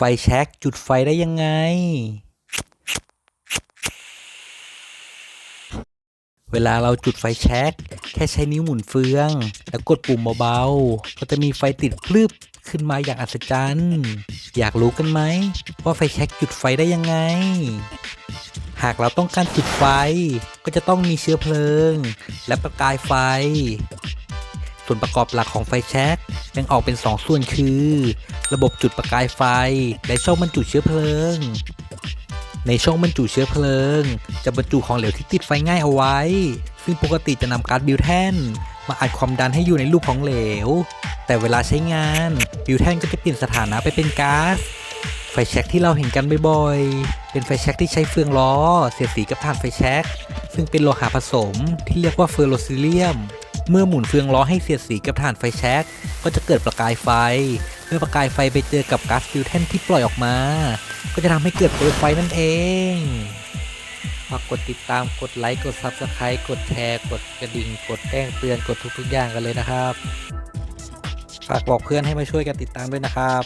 ไฟแช็กจุดไฟได้ยังไง เวลาเราจุดไฟแช็กแค่ใช้นิ้วหมุนเฟือง แล้วกดปุ่มเบาๆ ก็จะมีไฟติดพลึบขึ้นมาอย่างอัศจรรย์ อยากรู้กันไหมว่าไฟแช็กจุดไฟได้ยังไง หากเราต้องการจุดไฟก็จะต้องมีเชื้อเพลิง และประกายไฟ ส่วนประกอบหลักของไฟแช็กแบ่งออกเป็น 2 ส่วนคือ ระบบจุดประกายไฟ และช่องบรรจุเชื้อเพลิง ในช่องบรรจุเชื้อเพลิง จะบรรจุของเหลวที่ติดไฟง่ายเอาไว้ ซึ่งปกติจะนำก๊าซบิวแทนมาอัดความดันให้อยู่ในลูกของเหลว แต่เวลาใช้งานบิวแทนก็จะเปลี่ยนสถานะไปเป็นก๊าซไฟแช็กที่เราเห็นกันบ่อยๆ เป็นไฟแช็กที่ใช้เฟืองล้อ เสียดสีกับถ่านไฟแช็กซึ่งเป็นโลหะผสมที่เรียกว่าเฟอร์โรซิเลียม เมื่อหมุนเฟืองล้อให้เสียดสีกับถ่านไฟแช็กก็จะเกิดประกายไฟ เมื่อประกายไฟไปเจอกับก๊าซฟิวแทนที่ปล่อยออกมา ก็จะทำให้เกิดเปลวไฟนั่นเองฝากกดติดตามกดไลค์กด Subscribe กดแชร์กดกระดิ่ง กดแจ้งเตือนกดทุกๆอย่างกันเลยนะครับ ฝากบอกเพื่อนให้มาช่วยกันติดตามด้วยนะครับ